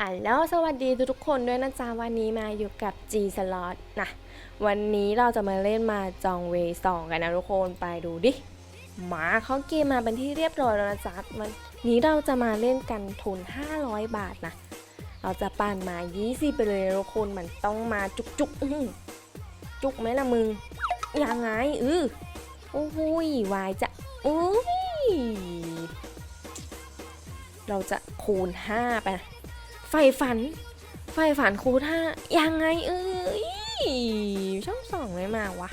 ฮัลโหลสวัสดีทุกคนด้วยนะจ๊ะวันนี้มาอยู่กับ G Slot นะ วันนี้เราจะมาเล่นมาจองเวสองกันนะทุกคนไปดูดิ หมาเขาเกมมาเป็นที่เรียบร้อยแล้วนะจ๊ะวันนี้เราจะมาเล่นกันทุน 500 บาทนะ เราจะปั่นมา 20 ไปเลยทุกคนมันต้องมาจุกๆอื้อหือจุกไหมล่ะมึง ยังไงเออโอ้โหยวายจะอุ้ยเราจะคูณ 5 ไปนะ ไฟฝันไฟฝันคูณห้ายังไงเอ้ยช่องสองไม่มาวะ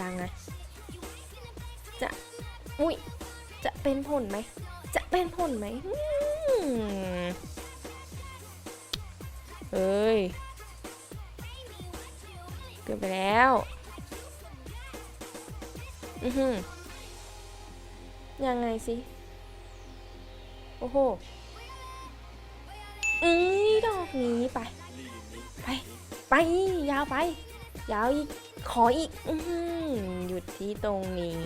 ยังไง จะอุ้ยจะเป็นผลไหมจะเป็นผลไหมอืมเอ้ยเกินไปแล้วอือหือยังไงสิ โอ้โห อือดอกนี้ไป ไป ไป ยาวไป ยาวอีก ขออีก อือหยุดที่ตรงนี้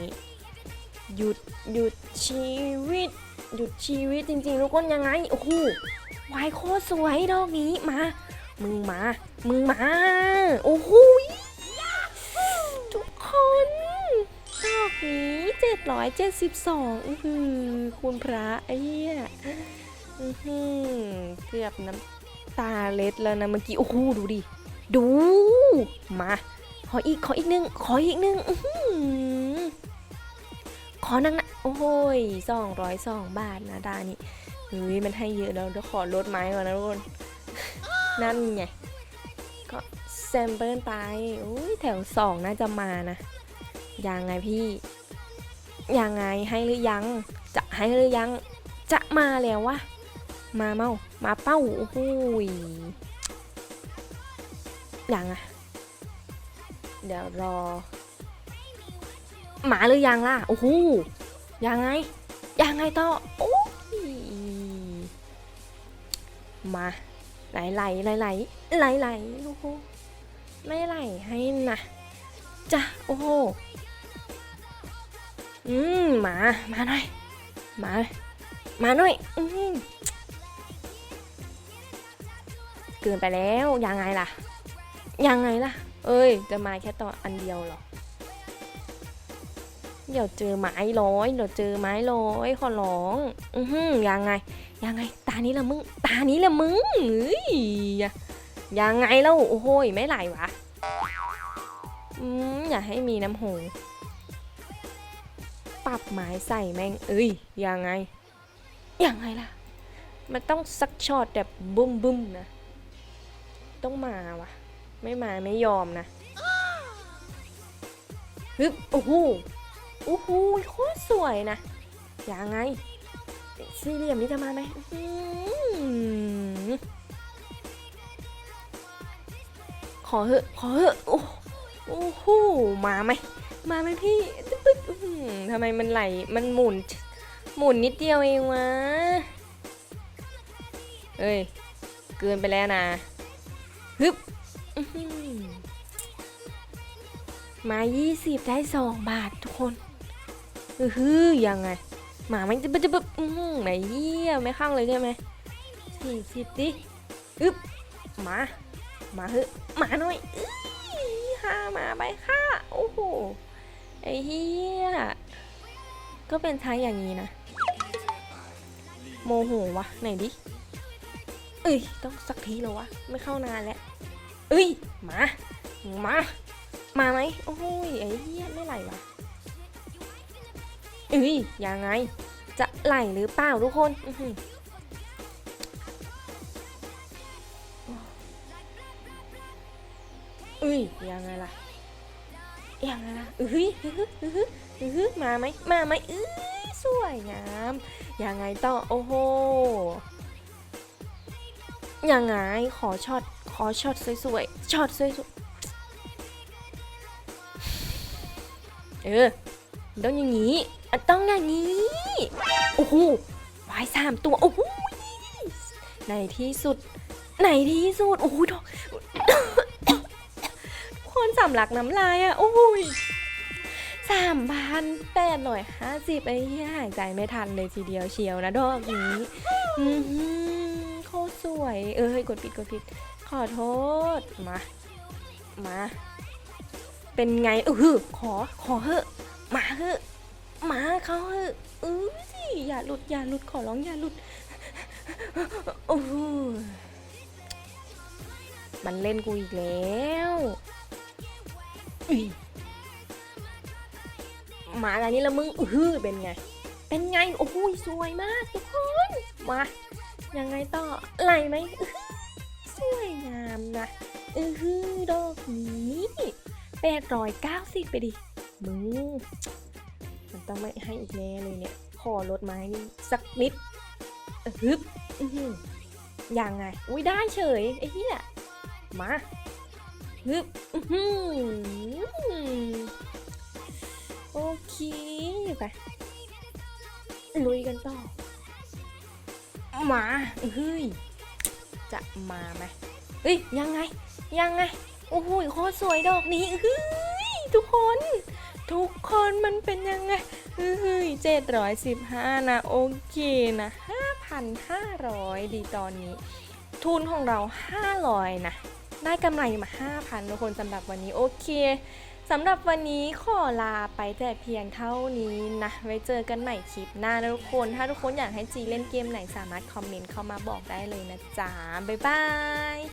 หยุด หยุดชีวิต หยุดชีวิตจริงๆ ทุกคนยังไง โอ้โหวายโคตรสวยดอกนี้ มา มึงมา มึงมา โอ้โหทุกคนดอกนี้ 772อือหือคุณพระไอ้เหี้ย อือหือเกือบน้ำตาเล็ดแล้วนะเมื่อกี้ โอ้โห ดูดิ ดู มา ขออีก ขออีกหนึ่งขออีกหนึ่งอื้อหือขอนังนะโอ้โหยสองร้อยสองบาทนะดานี่เฮ้ยมันให้เยอะแล้วเดี๋ยวขอลดไม้ก่อนนะทุกคน นั่นไง ก็แซมเปิลไปโอ้ยแถวสองน่าจะมานะ ยังไงพี่ ยังไงให้หรือยัง จะให้หรือยัง จะมาแล้ววะ มาเมา มาเป้าโอ้โหยยังอะเดี๋ยวรอ หมาหรือยังล่ะ โอ้โหยังไง ยังไงต่อโอ้ยมาไหลไหลไหลไหลไหลไหลโอ้โหไม่ไหลให้นะจ้ะโอ้โหอืมมา มาหน่อย มา มาหน่อย อืม เกินไปแล้วยังไงล่ะ ยังไงล่ะ เอ้ย จะมาแค่ตอนอันเดียวหรอเดี๋ยวเจอไม้ร้อยเดี๋ยวเจอไม้ร้อยขอร้อง อือหือยังไง ยังไง ตานี้ละมึง ตานี้ละมึงเฮ้ยยังไงเล่าโอ้โหไม่ไหลวะอืมอย่าให้มีน้ำหูปรับไม้ใส่แม่ง เอ้ยยังไง ยังไงล่ะ มันต้องสักช็อตแบบบุ้มบุ้มนะ ต้องมาวะไม่มาไม่ยอมนะฮึบโอ้โหโอ้โหโคตรสวยนะยังไงสี่เหลี่ยมนี่จะมาไหมอื้อหือขอเหอะขอเหอะโอ้โอ้โหมาไหมมาไหมพี่ตึ๊บตึ๊บอื้อหือทำไมมันไหลมันหมุน หมุนนิดเดียวเองวะเอ้ย เกินไปแล้วนะ ฮึบอื้อหือมา20ได้2บาททุกคนอือฮือยังไง หมาไม่จะจะแบบอือหือไหนเยี่ยไม่ข้างเลยใช่ไหมสี่สิบดิอึบมา มาเฮ้ยมาหน่อยอื้อห้ามาไปค่ะ โอ้โห ไอ้เฮียก็เป็นท้ายอย่างนี้นะ โมโหวะ ไหนดิ เอ้ย ต้องสักทีแล้ววะ ไม่เข้านานแล้ว เอ้ย มา มา มาไหมโอ้ยไอ้เหี้ยไม่ไหลวะเอ้ย ยังไง จะไหลหรือเปล่าทุกคนอือหือเอ้ย ยังไงล่ะ ยังไงล่ะเอ้ยอื้อหืออื้อหืออื้อหือมาไหมมาไหมเอ้ยสวยงาม ยังไงต่อ โอ้โห ยังไงขอช็อตขอช็อตสวยๆช็อตสวยๆเออต้องอย่างนี้ต้องอย่างนี้โอ้โหวายสามตัวโอ้โหในที่สุดในที่สุดโอ้โหดอกคนสำลักน้ำลายอะโอ้ยสามพันแปดร้อยห้าสิบไอ้เหี้ยหายใจไม่ทันเลยทีเดียวเชียวนะดอกนี้อือ หือโคตรสวย เอ้ยกดผิดกดผิด ขอโทษ มา มา เป็นไงเออขอ ขอเหอะมาเหอะมาเขาเหอะเออสิอย่าหลุดอย่าหลุดขอร้องอย่าหลุดโอ้โหมันเล่นกูอีกแล้วมาอะไรนี่ละมึงอือหือเป็นไง เป็นไง โอ้โหสวยมากทุกคน มา ยังไงต่อไหลไหมสวยงามนะอือหือดอกนี้แปดร้อยเก้าสิบไปดิมึงมันต้องไม่ให้อีกแน่เลยเนี่ย ขอลดไม้นี่สักนิดอื้อฮึบยังไง อุ้ยได้เฉยไอ้เหี้ยมาฮึบอื้อหือโอเค ไป ลุยกันต่อ มาเฮ้ยจะมาไหมเฮ้ยยังไง ยังไง โอ้โหโคตรสวยดอกนี้เฮ้ยทุกคน ทุกคนมันเป็นยังไงเฮ้ยเจ็ดร้อยสิบห้านะโอเคนะห้าพันห้าร้อยดีตอนนี้ ทุนของเราห้าร้อยนะ ได้กำไรมา5,000ทุกคนสำหรับวันนี้โอเค สำหรับวันนี้ขอลาไปแต่เพียงเท่านี้นะ ไว้เจอกันใหม่คลิปหน้านะทุกคน ถ้าทุกคนอยากให้จีเล่นเกมไหนสามารถคอมเมนต์เข้ามาบอกได้เลยนะจ๊ะ บ๊ายบาย